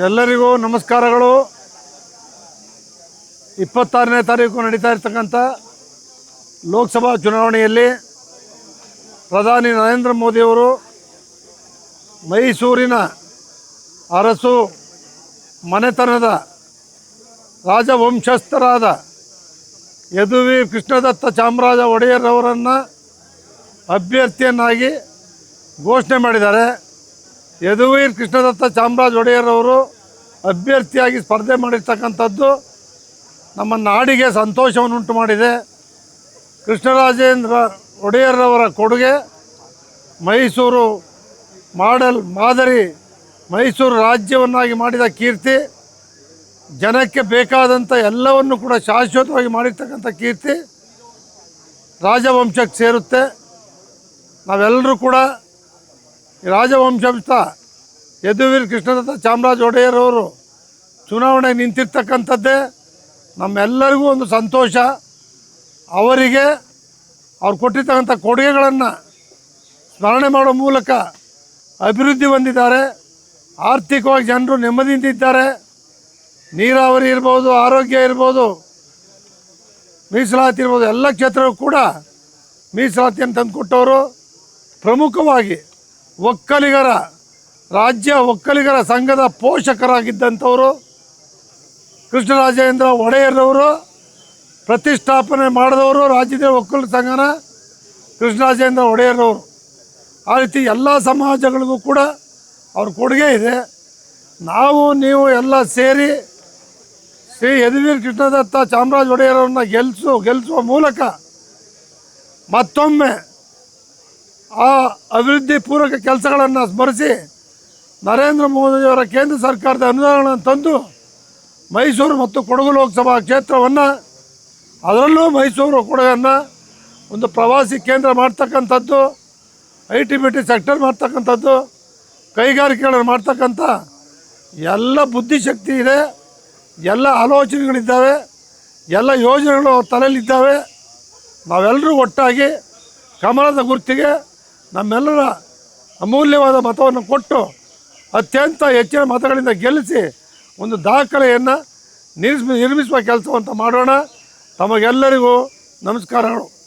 ಎಲ್ಲರಿಗೂ ನಮಸ್ಕಾರಗಳು. ಇಪ್ಪತ್ತಾರನೇ ತಾರೀಕು ನಡೀತಾ ಇರ್ತಕ್ಕಂಥ ಲೋಕಸಭಾ ಚುನಾವಣೆಯಲ್ಲಿ ಪ್ರಧಾನಿ ನರೇಂದ್ರ ಮೋದಿಯವರು ಮೈಸೂರಿನ ಅರಸು ಮನೆತನದ ರಾಜವಂಶಸ್ಥರಾದ ಯದುವಿ ಕೃಷ್ಣದತ್ತ ಚಾಮರಾಜ ಒಡೆಯರ್ ಅವರನ್ನು ಅಭ್ಯರ್ಥಿಯನ್ನಾಗಿ ಘೋಷಣೆ ಮಾಡಿದ್ದಾರೆ. ಯದುವೀರ್ ಕೃಷ್ಣದತ್ತ ಚಾಮರಾಜ ಒಡೆಯರ್ ಅವರು ಅಭ್ಯರ್ಥಿಯಾಗಿ ಸ್ಪರ್ಧೆ ಮಾಡಿರ್ತಕ್ಕಂಥದ್ದು ನಮ್ಮ ನಾಡಿಗೆ ಸಂತೋಷವನ್ನುಂಟು ಮಾಡಿದೆ. ಕೃಷ್ಣರಾಜೇಂದ್ರ ಒಡೆಯರ್ರವರ ಕೊಡುಗೆ, ಮೈಸೂರು ಮಾಡಲ್ ಮಾದರಿ, ಮೈಸೂರು ರಾಜ್ಯವನ್ನಾಗಿ ಮಾಡಿದ ಕೀರ್ತಿ, ಜನಕ್ಕೆ ಬೇಕಾದಂಥ ಎಲ್ಲವನ್ನು ಕೂಡ ಶಾಶ್ವತವಾಗಿ ಮಾಡಿರ್ತಕ್ಕಂಥ ಕೀರ್ತಿ ರಾಜವಂಶಕ್ಕೆ ಸೇರುತ್ತೆ. ನಾವೆಲ್ಲರೂ ಕೂಡ ರಾಜವಂಶಸ್ಥ ಯದುವೀರ್ ಕೃಷ್ಣದತ್ತ ಚಾಮರಾಜ ಒಡೆಯರ್ ಅವರು ಚುನಾವಣೆ ನಿಂತಿರ್ತಕ್ಕಂಥದ್ದೇ ನಮ್ಮೆಲ್ಲರಿಗೂ ಒಂದು ಸಂತೋಷ. ಅವರಿಗೆ ಅವ್ರು ಕೊಟ್ಟಿರ್ತಕ್ಕಂಥ ಕೊಡುಗೆಗಳನ್ನು ಸ್ಮರಣೆ ಮಾಡೋ ಮೂಲಕ ಅಭಿವೃದ್ಧಿ ಹೊಂದಿದ್ದಾರೆ. ಆರ್ಥಿಕವಾಗಿ ಜನರು ನೆಮ್ಮದಿಯಿಂದ ಇದ್ದಾರೆ. ನೀರಾವರಿ ಇರ್ಬೋದು, ಆರೋಗ್ಯ ಇರ್ಬೋದು, ಮೀಸಲಾತಿ ಇರ್ಬೋದು, ಎಲ್ಲ ಕ್ಷೇತ್ರಕ್ಕೂ ಕೂಡ ಮೀಸಲಾತಿಯನ್ನು ತಂದುಕೊಟ್ಟವರು ಪ್ರಮುಖವಾಗಿ ಒಕ್ಕಲಿಗರ, ರಾಜ್ಯ ಒಕ್ಕಲಿಗರ ಸಂಘದ ಪೋಷಕರಾಗಿದ್ದಂಥವರು ಕೃಷ್ಣರಾಜೇಂದ್ರ ಒಡೆಯರ್ರವರು ಪ್ರತಿಷ್ಠಾಪನೆ ಮಾಡಿದವರು ರಾಜ್ಯದ ಒಕ್ಕಲು ಸಂಘನ ಕೃಷ್ಣರಾಜೇಂದ್ರ ಒಡೆಯರವರು. ಆ ರೀತಿ ಎಲ್ಲ ಸಮಾಜಗಳಿಗೂ ಕೂಡ ಅವ್ರ ಕೊಡುಗೆ ಇದೆ. ನಾವು, ನೀವು ಎಲ್ಲ ಸೇರಿ ಶ್ರೀ ಯದುವೀರ್ ಕೃಷ್ಣದತ್ತ ಚಾಮರಾಜ ಒಡೆಯರವ್ರನ್ನ ಗೆಲ್ಲಿಸು ಗೆಲ್ಲಿಸುವ ಮೂಲಕ ಮತ್ತೊಮ್ಮೆ ಆ ಅಭಿವೃದ್ಧಿ ಪೂರಕ ಕೆಲಸಗಳನ್ನು ಸ್ಮರಿಸಿ ನರೇಂದ್ರ ಮೋದಿಯವರ ಕೇಂದ್ರ ಸರ್ಕಾರದ ಅನುದಾನಗಳನ್ನು ತಂದು ಮೈಸೂರು ಮತ್ತು ಕೊಡಗು ಲೋಕಸಭಾ ಕ್ಷೇತ್ರವನ್ನು, ಅದರಲ್ಲೂ ಮೈಸೂರು ಕೊಡಗನ್ನು ಒಂದು ಪ್ರವಾಸಿ ಕೇಂದ್ರ ಮಾಡ್ತಕ್ಕಂಥದ್ದು I T B T sector ಮಾಡ್ತಕ್ಕಂಥದ್ದು, ಕೈಗಾರಿಕೆಗಳನ್ನು ಮಾಡ್ತಕ್ಕಂಥ ಎಲ್ಲ ಬುದ್ಧಿಶಕ್ತಿ ಇದೆ, ಎಲ್ಲ ಆಲೋಚನೆಗಳಿದ್ದಾವೆ, ಎಲ್ಲ ಯೋಜನೆಗಳು ತಲೆಯಲ್ಲಿದ್ದಾವೆ. ನಾವೆಲ್ಲರೂ ಒಟ್ಟಾಗಿ ಕಮಲದ ಗುರುತಿಗೆ ನಮ್ಮೆಲ್ಲರ ಅಮೂಲ್ಯವಾದ ಮತವನ್ನು ಕೊಟ್ಟು ಅತ್ಯಂತ ಹೆಚ್ಚಿನ ಮತಗಳಿಂದ ಗೆಲ್ಲಿಸಿ ಒಂದು ದಾಖಲೆಯನ್ನು ನಿರ್ಮಿ ನಿರ್ಮಿಸುವ ಕೆಲಸವಂತ ಮಾಡೋಣ. ತಮಗೆಲ್ಲರಿಗೂ ನಮಸ್ಕಾರಗಳು.